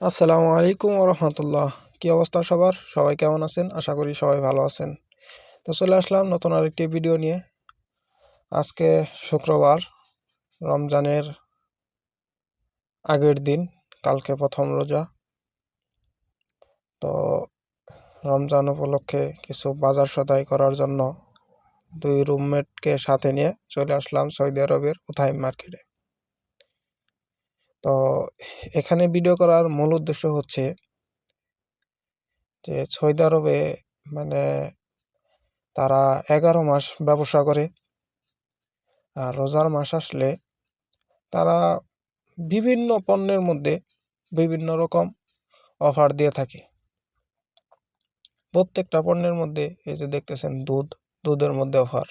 আসসালামু আলাইকুম রহমতুল্লাহ কী অবস্থা সবার? সবাই কেমন আছেন? আশা করি সবাই ভালো আছেন। তো চলে আসলাম নতুন আরেকটি ভিডিও নিয়ে। আজকে শুক্রবার, রমজানের আগের দিন, কালকে প্রথম রোজা। তো রমজান উপলক্ষে কিছু বাজার সদাই করার জন্য দুই রুমমেটকে সাথে নিয়ে চলে আসলাম সৌদি আরবের উথাইম মার্কেটে। তো এখানে ভিডিও করার মূল উদ্দেশ্য হচ্ছে যে সৌদি আরবে মানে তারা এগারো মাস ব্যবসা করে আর রোজার মাস আসলে তারা বিভিন্ন পণ্যের মধ্যে বিভিন্ন রকম অফার দিয়ে থাকে। প্রত্যেকটা পণ্যের মধ্যে এই যে দেখতেছেন দুধ, দুধের মধ্যে অফার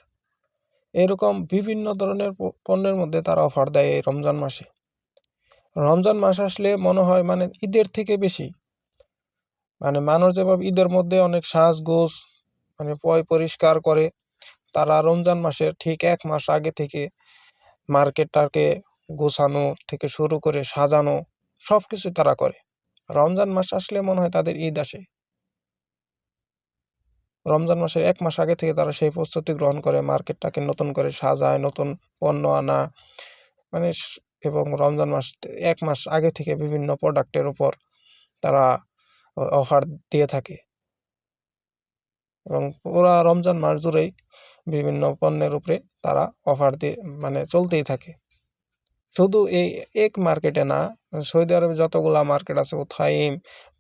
এরকম বিভিন্ন ধরনের পণ্যের মধ্যে তারা অফার দেয় এই রমজান মাসে। রমজান মাস আসলে মনে হয় মানে ঈদের থেকে বেশি। মানে মানুষ যেভাবে ঈদের মধ্যে অনেক সাজগোজ মানে পয় পরিষ্কার করে, তারা রমজান মাসের ঠিক এক মাস আগে থেকে মার্কেটটাকে গোছানো থেকে শুরু করে সাজানো সব কিছু তারা করে। রমজান মাস আসলে মনে হয় তাদের ঈদ আসে। রমজান মাসের এক মাস আগে থেকে তারা সেই প্রস্তুতি গ্রহণ করে, মার্কেটটাকে নতুন করে সাজায়, নতুন পণ্য আনা। মানে এবং রমজান মাস এক মাস আগে থেকে বিভিন্ন প্রোডাক্টের উপর তারা অফার দিয়ে থাকে। এবং পুরা রমজান মাস জুড়েই বিভিন্ন পণ্যের উপরে তারা অফার দিয়ে মানে চলতেই থাকে। শুধু এই এক মার্কেটে না, সৌদি আরবে যতগুলা মার্কেট আছে থাইম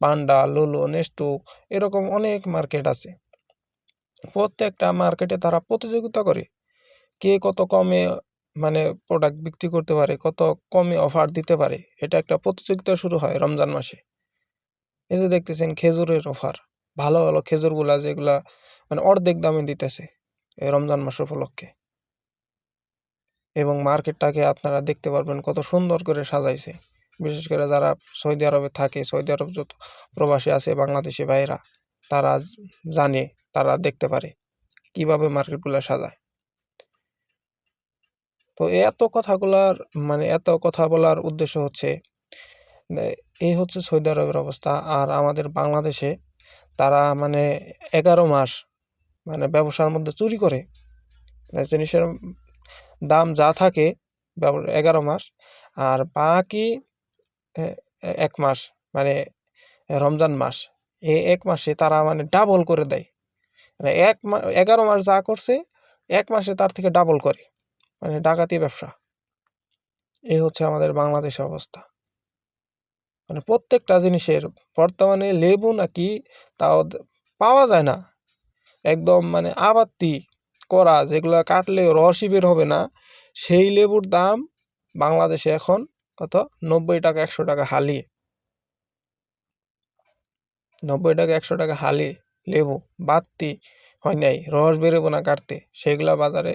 পান্ডা, লুলু নেস্টু এরকম অনেক মার্কেট আছে। প্রত্যেকটা মার্কেটে তারা প্রতিযোগিতা করে, কে কত কমে মানে প্রোডাক্ট বিক্রি করতে পারে, কত কমে অফার দিতে পারে, এটা একটা প্রতিযোগিতা শুরু হয় রমজান মাসে। এই যে দেখতেছেন খেজুরের অফার ভালো ভালো খেজুরগুলা যেগুলা মানে অর্ধেক দামে দিতেছে এই রমজান মাস উপলক্ষে। এবং মার্কেটটাকে আপনারা দেখতে পারবেন কত সুন্দর করে সাজাইছে। বিশেষ করে যারা সৌদি আরবে থাকে, সৌদি আরব যত প্রবাসী আছে, বাংলাদেশি ভাইরা তারা জানে, তারা দেখতে পারে কীভাবে মার্কেটগুলো সাজায়। তো এত কথাগুলার মানে এত কথা বলার উদ্দেশ্য হচ্ছে এই হচ্ছে সৌদি আরবের অবস্থা। আর আমাদের বাংলাদেশে তারা মানে এগারো মাস মানে ব্যবসার মধ্যে চুরি করে। মানে জিনিসের দাম যা থাকে এগারো মাস। আর বাকি এক মাস মানে রমজান মাস এই এক মাসে তারা মানে ডাবল করে দেয়। মানে এক এগারো মাস যা করছে, এক মাসে তার থেকে ডাবল করে। মানে ডাকাতি ব্যবসা। এই হচ্ছে আমাদের বাংলাদেশের অবস্থা। মানে প্রত্যেকটা জিনিসের বর্তমানে লেবু নাকি তাও পাওয়া যায় না। একদম মানে আবাত্তি করা যেগুলো কাটলে রসই বের হবে না, সেই লেবুর দাম বাংলাদেশে এখন কত? নব্বই টাকা একশো টাকা হালি নব্বই টাকা একশো টাকা হালি লেবু বাত্তি হয় নাই, রস বেরোবো না কাটতে, সেগুলো বাজারে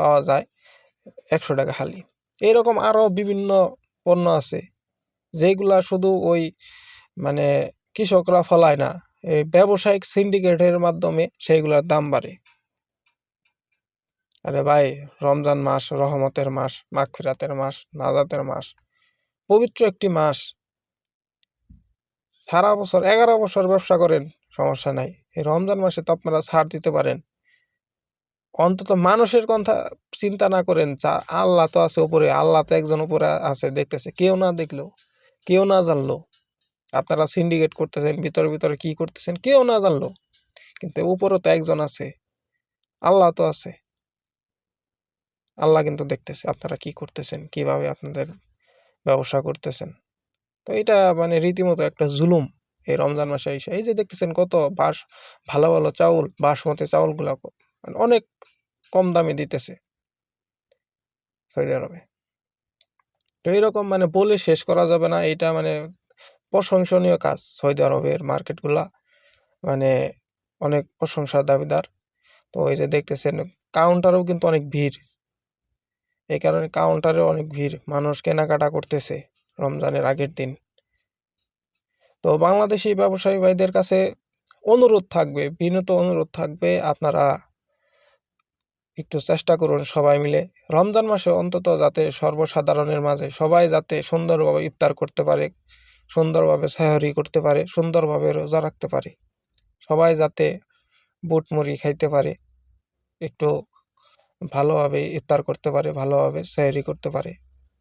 পাওয়া যায়। একশো টাকা হালি। এরকম আরও বিভিন্ন পণ্য আছে যেগুলা শুধু ওই মানে কৃষকরা ফলায় না, এই ব্যবসায়িক সিন্ডিকেটের মাধ্যমে সেইগুলোর দাম বাড়ে। আরে ভাই, রমজান মাস, রহমতের মাস, মাগফিরাতের মাস, নাজাতের মাস, পবিত্র একটি মাস। সারা বছর, এগারো বছর ব্যবসা করেন, সমস্যা নাই। এই রমজান মাসে তো আপনারা ছাড় দিতে পারেন। অন্তত মানুষের কথা চিন্তা না করেন, যা আল্লাহ তো আছে উপরে, আল্লাহ তো একজন উপরে আছে দেখতেছে, কেউ না দেখল কেউ না জানলো আপনারা সিন্ডিকেট করতেছেন, ভিতরে ভিতরে কি করতেছেন, কেউ না জানলো কিন্তু উপরে তো একজন আছে, আল্লাহ তো আছে। আল্লাহ কিন্তু দেখতেছে আপনারা কি করতেছেন, কীভাবে আপনাদের ব্যবসা করতেছেন। তো এটা মানে রীতিমতো একটা জুলুম এই রমজান মাসে এই যে দেখতেছেন কত বাস, ভালো ভালো চাউল, বাসমতি চাউলগুলো অনেক কম দামে দিতেছে সৌদি আরবে। তো এইরকম মানে বলে শেষ করা যাবে না, এটা মানে প্রশংসনীয় কাজ সৌদি আরবের মার্কেটগুলা। মানে অনেক প্রশংসার দাবিদার। তো এই যে দেখতেছেন কাউন্টারেও কিন্তু অনেক ভিড়। এই কারণে কাউন্টারে অনেক ভিড়। মানুষ কেনাকাটা করতেছে রমজানের আগের দিন। তো বাংলাদেশি ব্যবসায়ী ভাইদের কাছে অনুরোধ থাকবে, বিনত অনুরোধ থাকবে আপনারা একটু চেষ্টা করুন সবাই মিলে। রমজান মাসে অন্তত যাতে সর্বসাধারণের মাঝে সবাই যাতে সুন্দরভাবে ইফতার করতে পারে, সুন্দরভাবে সাহরি করতে পারে, সুন্দরভাবে রোজা রাখতে পারে। সবাই যাতে বুট মুড়ি খাইতে পারে, একটু ভালোভাবে ইফতার করতে পারে, ভালোভাবে সেহরি করতে পারে।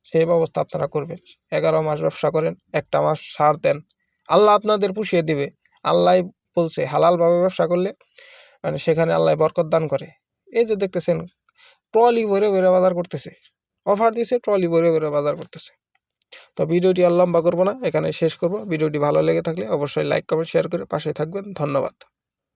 সেই ব্যবস্থা আপনারা করবেন। এগারো মাস ব্যবসা করেন, একটা মাস সার দেন। আল্লাহ আপনাদের পুষিয়ে দিবে। আল্লাহ বলছে, হালালভাবে ব্যবসা করলে মানে সেখানে আল্লাহ বরকত দান করে। এই যে দেখতেছেন, ট্রলি ভরে ভরে বাজার করতেছে। অফার দিছে ট্রলি ভরে ভরে বাজার করতেছে। তো ভিডিওটি আর লম্বা করব না এখানে শেষ করব। ভিডিওটি ভালো লেগে থাকলে অবশ্যই লাইক কমেন্ট শেয়ার করে পাশে থাকবেন। ধন্যবাদ।